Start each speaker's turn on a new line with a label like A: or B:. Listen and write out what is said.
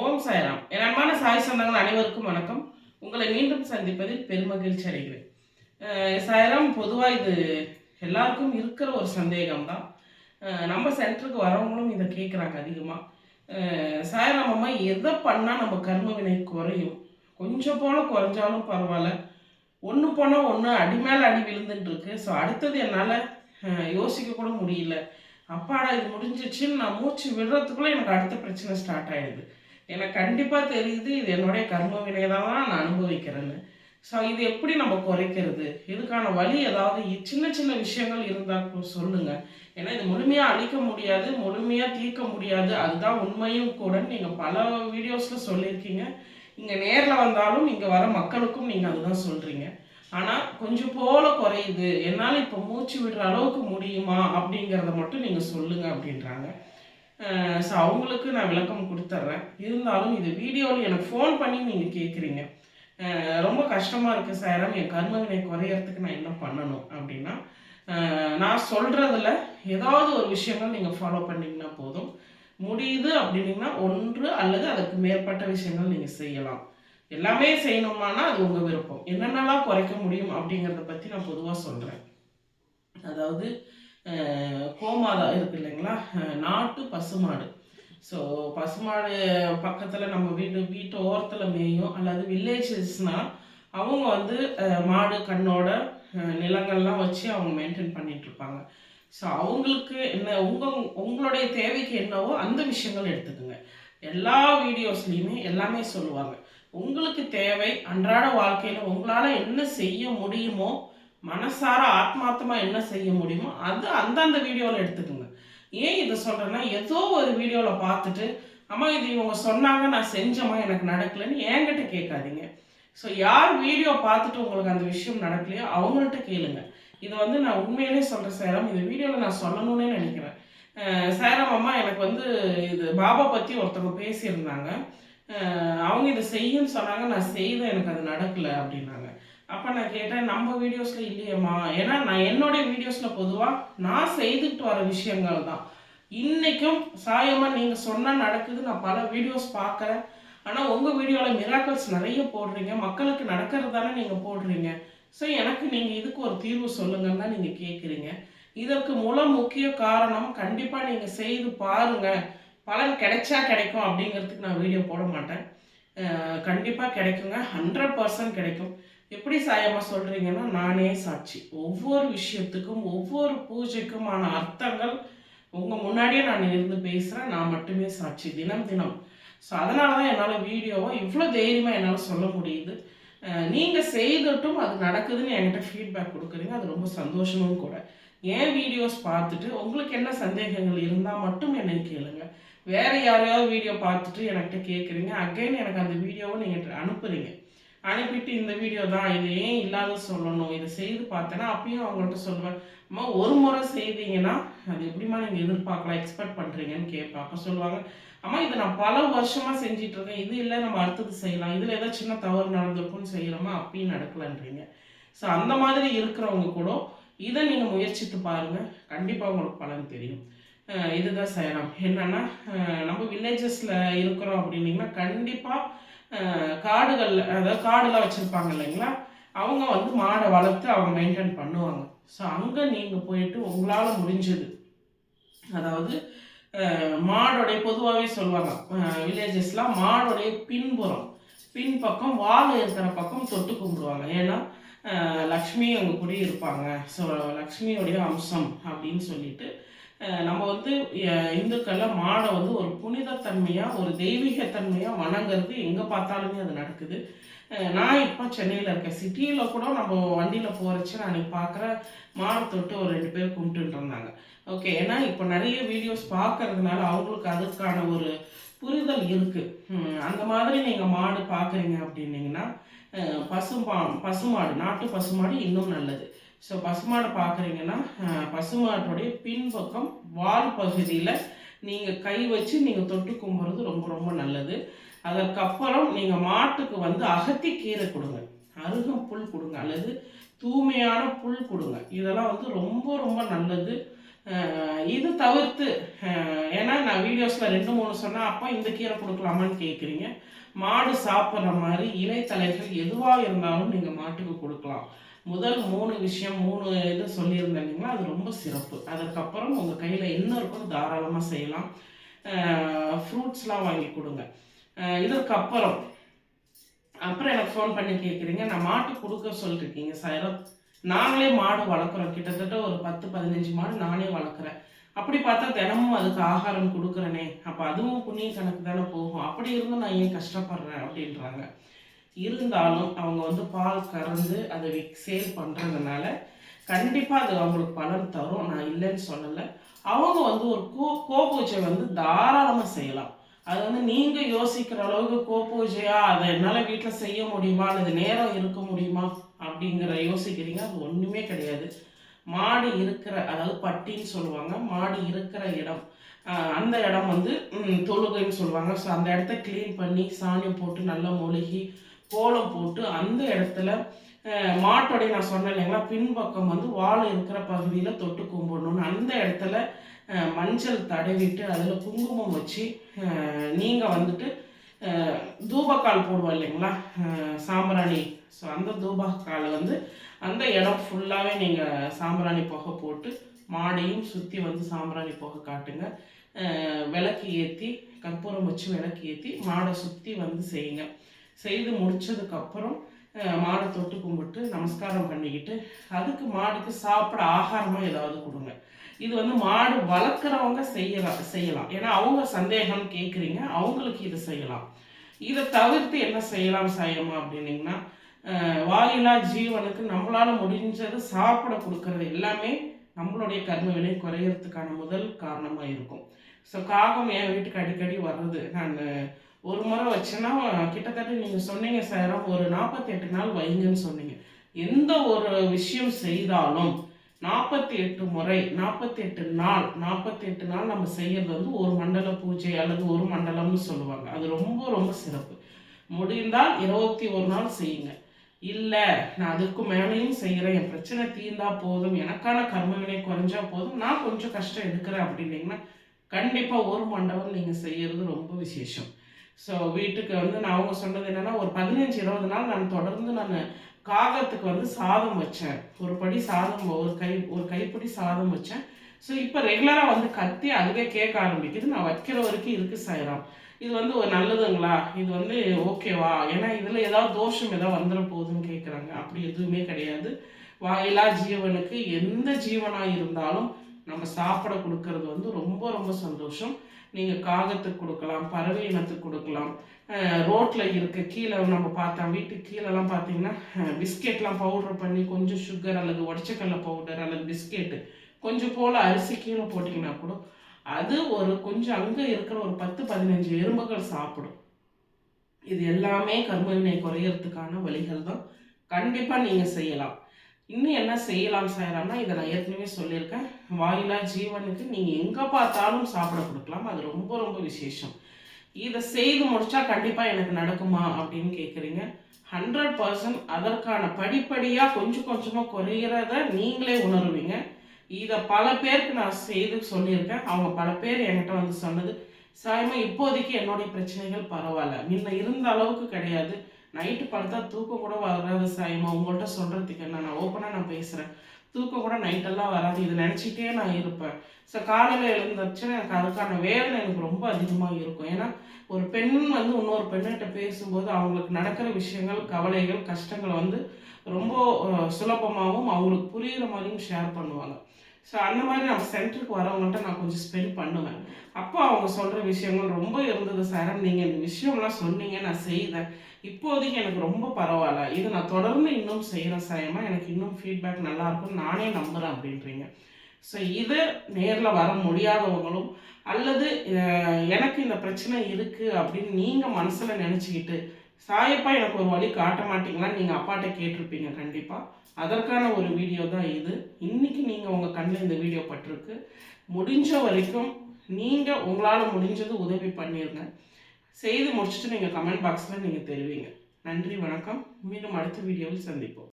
A: ஓம் சாய்ராம். என் அன்பான சாய் சொந்தங்கள் அனைவருக்கும் வணக்கம். உங்களை மீண்டும் சந்திப்பதில் பெருமகிழ்ச்சி அடைகிறேன். சாய்ராம் பொதுவாக இது எல்லாருக்கும் இருக்கிற ஒரு சந்தேகம் தான் நம்ம சென்டருக்கு வரவங்களும் இதை கேட்குறாங்க அதிகமாக சாய்ராம் அம்மா எதை பண்ணால் நம்ம கர்ம வினை குறையும்? கொஞ்சம் போல குறைஞ்சாலும் பரவாயில்ல. ஒன்று போனால் ஒன்று அடி மேலே அடி விழுந்துட்டுருக்கு ஸோ அடுத்தது என்னால் யோசிக்க கூட முடியல. அப்பாடா இது முடிஞ்சிச்சுன்னு நான் மூச்சு விடுறதுக்குள்ளே எனக்கு அடுத்த பிரச்சனை ஸ்டார்ட் ஆகிடுது எனக்கு கண்டிப்பாக தெரியுது இது என்னுடைய கர்ம வினை தான் நான் அனுபவிக்கிறேன்னு. ஸோ இது எப்படி நம்ம குறைக்கிறது? இதுக்கான வழி ஏதாவது சின்ன சின்ன விஷயங்கள் இருந்தால் சொல்லுங்கள் ஏன்னா இது முழுமையாக அழிக்க முடியாது முழுமையாக தீர்க்க முடியாது. அதுதான் உண்மையும் கூட. நீங்கள் பல வீடியோஸில் சொல்லியிருக்கீங்க. இங்கே நேரில் வந்தாலும் இங்கே வர மக்களுக்கும் நீங்கள் அதுதான் சொல்கிறீங்க ஆனால் கொஞ்சம் போல குறையுது. என்னால் இப்போ மூச்சு விடுற அளவுக்கு முடியுமா அப்படிங்கிறத மட்டும் நீங்கள் சொல்லுங்கள் அப்படின்றாங்க. ஸோ அவங்களுக்கு நான் விளக்கம் கொடுத்துட்றேன் இருந்தாலும் இது வீடியோவில் எனக்கு ஃபோன் பண்ணி நீங்கள் கேட்குறீங்க ரொம்ப கஷ்டமாக இருக்குது சாரம் என் கர்மவினை குறையறதுக்கு நான் என்ன பண்ணணும் அப்படின்னா நான் சொல்கிறதுல ஏதாவது ஒரு விஷயங்கள் நீங்கள் ஃபாலோ பண்ணிங்கன்னா போதும். முடியுது அப்படின்னீங்கன்னா ஒன்று அல்லது அதுக்கு மேற்பட்ட விஷயங்கள் நீங்கள் செய்யலாம். எல்லாமே செய்யணுமானா அது உங்கள் விருப்பம். என்னென்னலாம் குறைக்க முடியும் அப்படிங்கிறத பற்றி நான் பொதுவாக சொல்கிறேன் அதாவது கோமாதா இருக்கு இல்லைங்களா? நாட்டு பசுமாடு. ஸோ பசுமாடு பக்கத்தில் நம்ம வீட்டு வீட்டு ஓரத்தில் மேயும் அல்லது வில்லேஜஸ்னால் அவங்க வந்து மாடு கண்ணோட நிலங்கள்லாம் வச்சு அவங்க மெயின்டைன் பண்ணிகிட்ருப்பாங்க ஸோ அவங்களுக்கு என்ன உங்கள் உங்களுடைய தேவைக்கு என்னவோ அந்த விஷயங்கள் எடுத்துக்கோங்க. எல்லா வீடியோஸ்லேயுமே எல்லாமே சொல்லுவாங்க. உங்களுக்கு தேவை அன்றாட வாழ்க்கையில் உங்களால் என்ன செய்ய முடியுமோ மனசார ஆத்மார்த்தமா என்ன செய்ய முடியுமோ அது அந்தந்த வீடியோவில் எடுத்துக்கோங்க. ஏன் இதை சொல்கிறேன்னா ஏதோ ஒரு வீடியோவில் பார்த்துட்டு அம்மா இது இவங்க சொன்னாங்க நான் செஞ்சம்மா எனக்கு நடக்கலைன்னு என்கிட்ட கேட்காதீங்க. ஸோ யார் வீடியோ பார்த்துட்டு உங்களுக்கு அந்த விஷயம் நடக்கலையோ அவங்கள்ட்ட கேளுங்க. இது வந்து நான் உண்மையிலே சொல்கிறேன் சேரம். இந்த வீடியோவில் நான் சொல்லணும்னே நினைக்கிறேன். சேரம் அம்மா எனக்கு வந்து இது பாபா பற்றி ஒருத்தவங்க பேசியிருந்தாங்க. அவங்க இதை செய்யுன்னு சொன்னாங்க நான் செய்தேன் எனக்கு அது நடக்கலை அப்படின்னாங்க. அப்போ நான் கேட்டேன் நம்ம வீடியோஸில் இல்லையேம்மா. ஏன்னா நான் என்னுடைய வீடியோஸில் பொதுவாக நான் செய்துட்டு வர விஷயங்கள் தான். இன்றைக்கும் சாயமாக நீங்கள் சொன்னால் நடக்குது. நான் பல வீடியோஸ் பார்க்குறேன் ஆனால் உங்கள் வீடியோவில் மிராக்கல்ஸ் நிறைய போடுறீங்க. மக்களுக்கு நடக்கிறது தானே நீங்கள் போடுறீங்க. ஸோ எனக்கு நீங்கள் இதுக்கு ஒரு தீர்வு சொல்லுங்கன்னு தான் நீங்கள் கேட்குறீங்க இதற்கு மூல முக்கிய காரணம் கண்டிப்பாக நீங்கள் செய்து பாருங்கள் பலன் கிடைச்சா கிடைக்கும் அப்படிங்கிறதுக்கு நான் வீடியோ போட மாட்டேன். கண்டிப்பாக கிடைக்குங்க. ஹண்ட்ரட் பர்சன்ட் கிடைக்கும். எப்படி சாயமா சொல்கிறீங்கன்னா நானே சாட்சி. ஒவ்வொரு விஷயத்துக்கும் ஒவ்வொரு பூஜைக்குமான அர்த்தங்கள் உங்கள் முன்னாடியே நான் இருந்து பேசுகிறேன் நான் மட்டுமே சாட்சி தினம் தினம். ஸோ அதனால தான் என்னால் வீடியோவை இவ்வளோ தைரியமாக என்னால் சொல்ல முடியுது. நீங்கள் செய்துட்டும் அது நடக்குதுன்னு என்கிட்ட ஃபீட்பேக் கொடுக்குறீங்க. அது ரொம்ப சந்தோஷமும் கூட. என் வீடியோஸ் பார்த்துட்டு உங்களுக்கு என்ன சந்தேகங்கள் இருந்தால் மட்டும் என்னை கேளுங்க. வேறு யாரையாவது வீடியோ பார்த்துட்டு என்கிட்ட கேட்குறீங்க அகைன் எனக்கு அந்த வீடியோவை நீங்கள் அனுப்புறீங்க. அனுப்பிட்டு இந்த வீடியோ தான் இது ஏன் இல்லாத சொல்லணும்? இதை செய்து பார்த்தேன்னா அப்பயும் அவங்கள்ட்ட சொல்லுவேன் அம்மா ஒரு முறை செய்தீங்கன்னா அது எப்படிம்மா நீங்கள் எதிர்பார்க்கலாம்? எக்ஸ்பெக்ட் பண்ணுறீங்கன்னு கேட்பேன். அப்போ சொல்லுவாங்க அம்மா இதை நான் பல வருஷமாக செஞ்சிட்டு இருக்கேன். இது இல்லை நம்ம அடுத்தது செய்யலாம். இதில் ஏதாவது சின்ன தவறு நடந்திருக்கும்னு செய்கிறோமா அப்பயும் நடக்கலன்றீங்க. ஸோ அந்த மாதிரி இருக்கிறவங்க கூட இதை நீங்கள் முயற்சித்து பாருங்கள் கண்டிப்பாக உங்களுக்கு பலன் தெரியும். இதுதான் செய்யலாம் என்னன்னா நம்ம வில்லேஜஸில் இருக்கிறோம் அப்படின்னீங்கன்னா கண்டிப்பாக காடுகளில் அதாவது காடுலாம் வச்சுருப்பாங்க இல்லைங்களா? அவங்க வந்து மாடை வளர்த்து அவங்க மெயின்டைன் பண்ணுவாங்க. ஸோ அங்கே நீங்கள் போயிட்டு உங்களால் முடிஞ்சது. அதாவது மாடோடைய பொதுவாகவே சொல்லுவாங்க. வில்லேஜஸ்லாம் மாடோடைய பின்புறம் பின்பக்கம் வால் இருக்கிற பக்கம் தொட்டு கும்பிடுவாங்க. ஏன்னா லக்ஷ்மி அங்கே குடி இருப்பாங்க ஸோ லக்ஷ்மியோடைய அம்சம் அப்படின்னு சொல்லிட்டு நம்ம வந்து இந்துக்கள்லாம் மாடை வந்து ஒரு புனிதத்தன்மையாக ஒரு தெய்வீகத்தன்மையாக வணங்குறது எங்கே பார்த்தாலுமே அது நடக்குது. நான் இப்போ சென்னையில் இருக்கேன். சிட்டியில் கூட நம்ம வண்டியில் போகிறச்சு நான் பார்க்குற மாடை தொட்டு ஒரு ரெண்டு பேர் கும்பிட்டுட்டு இருந்தாங்க. ஓகே ஏன்னா இப்போ நிறைய வீடியோஸ் பார்க்கறதுனால அவங்களுக்கு அதுக்கான ஒரு புரிதல் இருக்குது அந்த மாதிரி நீங்கள் மாடு பார்க்குறீங்க அப்படின்னீங்கன்னா அஹ், பசும்பா பசுமாடு நாட்டு பசுமாடு இன்னும் நல்லது. ஸோ பசுமாடை பார்க்குறீங்கன்னா அஹ், பசுமாட்டுடைய பின்பக்கம் வால் பகுதியில் நீங்கள் கை வச்சு நீங்கள் தொட்டு கும்புறது ரொம்ப ரொம்ப நல்லது. அதற்கப்புறம் நீங்கள் மாட்டுக்கு வந்து அகத்தி கீரை கொடுங்க. அருகம் புல் கொடுங்க. அல்லது தூய்மையான புல் கொடுங்க. இதெல்லாம் வந்து ரொம்ப ரொம்ப நல்லது. இது தவிர்த்து ஏன்னா நான் வீடியோஸில் ரெண்டு மூணு சொன்னால் அப்போ இந்த கீரை கொடுக்கலாமான்னு கேட்குறீங்க மாடு சாப்பிட்ற மாதிரி இலைத்தலைகள் எதுவாக இருந்தாலும் நீங்கள் மாட்டுக்கு கொடுக்கலாம். முதல் மூணு விஷயம் மூணு இது சொல்லியிருந்தேன் இல்லைங்களா? அது ரொம்ப சிறப்பு. அதுக்கப்புறம் உங்கள் கையில் என்ன இருக்கோ தாராளமாக செய்யலாம். ஃப்ரூட்ஸ்லாம் வாங்கி கொடுங்க. இதற்கப்புறம் அப்புறம் எனக்கு ஃபோன் பண்ணி கேட்குறீங்க நான் மாட்டு கொடுக்க சொல்லிருக்கீங்க சாயிரம் நாங்களே மாடு வளர்க்குறோம். கிட்டத்தட்ட ஒரு பத்து பதினஞ்சு மாடு நானே வளர்க்குறேன். அப்படி பார்த்தா தினமும் அதுக்கு ஆகாரம் கொடுக்குறேனே. அப்போ அதுவும் புண்ணிய கணக்கு தானே போகும். அப்படி இருந்தும் நான் ஏன் கஷ்டப்படுறேன் அப்படின்றாங்க. இருந்தாலும் அவங்க வந்து பால் கறந்து அதை விக் சேல் பண்ணுறதுனால கண்டிப்பாக அது அவங்களுக்கு பலன் தரும். நான் இல்லைன்னு சொல்லலை. அவங்க வந்து ஒரு கோ கோபூஜை வந்து தாராளமாக செய்யலாம். அது வந்து நீங்கள் யோசிக்கிற அளவுக்கு கோபூஜையா அதை என்னால் வீட்டில் செய்ய முடியுமா அல்லது நேரம் இருக்க முடியுமா அப்படிங்கிற யோசிக்கிறீங்க. அது ஒன்றுமே கிடையாது. மாடு இருக்கிற அதாவது பட்டின்னு சொல்லுவாங்க மாடு இருக்கிற இடம். அந்த இடம் வந்து தொழுகைன்னு சொல்லுவாங்க. ஸோ அந்த இடத்த க்ளீன் பண்ணி சாணியம் போட்டு நல்லா மொழுகி கோலம் போட்டு அந்த இடத்துல மாட்டோடைய நான் சொன்னேன் இல்லைங்களா பின்பக்கம் வந்து வால் இருக்கிற பகுதியில் தொட்டு கும்பிடணும்னு. அந்த இடத்துல மஞ்சள் தடவிட்டு அதில் குங்குமம் வச்சு நீங்கள் வந்துட்டு தூபக்கால் போடுவோம் இல்லைங்களா சாம்பிராணி. ஸோ அந்த தூபக்காலை வந்து அந்த இடம் ஃபுல்லாகவே நீங்கள் சாம்பிராணி புகை போட்டு மாடையும் சுற்றி வந்து சாம்பிராணி புகை காட்டுங்க. விளக்கு ஏற்றி கற்பூரம் வச்சு விளக்கு ஏற்றி மாடை சுற்றி வந்து செய்யுங்க. செய்து முடிச்சதுக்கப்புறம் மாடை தொட்டு கும்பிட்டு நமஸ்காரம் பண்ணிக்கிட்டு அதுக்கு மாடுக்கு சாப்பிட ஆகாரமாக ஏதாவது கொடுங்க. இது வந்து மாடு வளர்க்குறவங்க செய்யலாம் செய்யலாம். ஏன்னா அவங்க சந்தேகம் கேட்குறீங்க அவங்களுக்கு இதை செய்யலாம். இதை தவிர்த்து என்ன செய்யலாம் சாயமா அப்படின்னிங்கன்னா வாயிலா ஜீவனுக்கு நம்மளால முடிஞ்சது சாப்பிட கொடுக்கறது எல்லாமே நம்மளுடைய கர்ம வினை குறையறதுக்கான முதல் காரணமாக இருக்கும். ஸோ காகம் என் வீட்டுக்கு அடிக்கடி வர்றது. நான் ஒரு முறை வச்சேன்னா கிட்டத்தட்ட நீங்கள் சொன்னீங்க சார் ஒரு நாற்பத்தி நாள் வைங்கன்னு சொன்னீங்க. எந்த ஒரு விஷயம் செய்தாலும் நாற்பத்தி எட்டு முறை நாற்பத்தி எட்டு நாள் நாற்பத்தி எட்டு நாள் நம்ம செய்கிறது வந்து ஒரு மண்டல பூஜை அல்லது ஒரு மண்டலம்னு சொல்லுவாங்க. அது ரொம்ப ரொம்ப சிறப்பு. முடிந்தால் இருபத்தி ஒரு நாள் செய்யுங்க. இல்லை நான் அதுக்கு மேலேயும் செய்கிறேன் என் பிரச்சனை தீர்ந்தா போதும் எனக்கான கர்மவினை குறைஞ்சா போதும் நான் கொஞ்சம் கஷ்டம் எடுக்கிறேன் அப்படின்னீங்கன்னா கண்டிப்பாக ஒரு மண்டபம் நீங்கள் செய்கிறது ரொம்ப விசேஷம். ஸோ வீட்டுக்கு வந்து நான் அவங்க சொன்னது என்னென்னா ஒரு பதினஞ்சு இருபது நாள் நான் தொடர்ந்து நான் காகத்துக்கு வந்து சாதம் வச்சேன். ஒரு படி சாதம் ஒரு கை ஒரு கைப்படி சாதம் வச்சேன். ஸோ இப்போ ரெகுலராக வந்து கத்தி அதுவே கேட்க ஆரம்பிக்குது. நான் வைக்கிற வரைக்கும் இருக்கு சாயிரம். இது வந்து ஒரு நல்லதுங்களா? இது வந்து ஓகேவா? ஏன்னா இதில் ஏதாவது தோஷம் ஏதாவது வந்துட போகுதுன்னு கேட்குறாங்க அப்படி எதுவுமே கிடையாது. வாயிலா ஜீவனுக்கு எந்த ஜீவனாக இருந்தாலும் நம்ம சாப்பிட கொடுக்கறது வந்து ரொம்ப ரொம்ப சந்தோஷம். நீங்கள் காகத்துக்கு கொடுக்கலாம் பறவை இனத்துக்கு கொடுக்கலாம். ரோட்டில் இருக்க கீழே நம்ம பார்த்தா வீட்டுக்கு கீழெல்லாம் பார்த்தீங்கன்னா பிஸ்கெட்லாம் பவுடர் பண்ணி கொஞ்சம் சுகர் அல்லது உடச்சக்கடலை பவுடர் அல்லது பிஸ்கெட்டு கொஞ்சம் போல் அரிசி கீழே போட்டிங்கன்னா கூட அது ஒரு கொஞ்சம் அங்கே இருக்கிற ஒரு பத்து பதினஞ்சு எறும்புகள் சாப்பிடும். இது எல்லாமே கர்மவினை குறையிறதுக்கான வழிகள் தான் கண்டிப்பாக நீங்கள் செய்யலாம். இன்னும் என்ன செய்யலாம் செய்யலாம்னா இதை நான் ஏற்கனவே சொல்லியிருக்கேன். வாயிலா ஜீவனுக்கு நீங்கள் எங்கே பார்த்தாலும் சாப்பிட கொடுக்கலாம். அது ரொம்ப ரொம்ப விசேஷம். இதை செய்து முடிச்சா கண்டிப்பாக எனக்கு நடக்குமா அப்படின்னு கேட்குறீங்க ஹண்ட்ரட் பர்சன்ட் அதற்கான படிப்படியாக கொஞ்சம் கொஞ்சமாக குறையிறத நீங்களே உணருவீங்க. இதை பல பேருக்கு நான் செய்து சொல்லியிருக்கேன். அவங்க பல பேர் என்கிட்ட வந்து சொன்னது சாயமா இப்போதைக்கு என்னுடைய பிரச்சனைகள் பரவாயில்ல. முன்ன இருந்த அளவுக்கு கிடையாது. நைட்டு படுத்தா தூக்கம் கூட வராது சாயமா. உங்கள்கிட்ட சொல்கிறதுக்கு என்ன? நான் ஓப்பனாக நான் பேசுகிறேன் தூக்கம் கூட நைட்டெல்லாம் வராது. இதை நினச்சிட்டே நான் இருப்பேன். ஸோ காலையில் எழுந்துச்சுன்னா எனக்கு அதுக்கான வேதனை எனக்கு ரொம்ப அதிகமாக இருக்கும். ஏன்னா ஒரு பெண் வந்து இன்னொரு பெண்ணிட்ட பேசும்போது அவங்களுக்கு நடக்கிற விஷயங்கள் கவலைகள் கஷ்டங்களை வந்து ரொம்ப சுலபமாகவும் அவங்களுக்கு புரிகிற மாதிரியும் ஷேர் பண்ணுவாங்க. ஸோ அந்த மாதிரி நம்ம சென்டருக்கு வரவங்கள்ட்ட நான் கொஞ்சம் ஸ்பெண்ட் பண்ணுவேன். அப்போ அவங்க சொல்கிற விஷயங்கள் ரொம்ப இருந்தது. சார் நீங்கள் இந்த விஷயம்லாம் சொன்னீங்க நான் செய்தேன். இப்போதைக்கு எனக்கு ரொம்ப பரவாயில்ல. இது நான் தொடர்ந்து இன்னும் செய்கிறேன் சாயமாக எனக்கு இன்னும் ஃபீட்பேக் நல்லாயிருக்கும்னு நானே நம்புகிறேன் அப்படின்றீங்க. ஸோ இது நேரில் வர முடியாதவங்களும் அல்லது எனக்கு இந்த பிரச்சனை இருக்குது அப்படின்னு நீங்கள் மனசில் நினச்சிக்கிட்டு சாயப்பா எனக்கு ஒரு வழி காட்ட மாட்டீங்களான்னு நீங்கள் அப்பாட்ட கேட்டிருப்பீங்க கண்டிப்பாக அதற்கான ஒரு வீடியோ தான் இது. இன்றைக்கி நீங்கள் உங்கள் கண்ணில் இந்த வீடியோ பட்டிருக்கு. முடிஞ்ச வரைக்கும் நீங்கள் உங்களால் முடிஞ்சது உதவி பண்ணிடுங்க செய்து முடிச்சுட்டு நீங்கள் கமெண்ட் பாக்ஸில் நீங்கள் தெரிவிங்க. நன்றி வணக்கம். மீண்டும் அடுத்த வீடியோவில் சந்திப்போம்.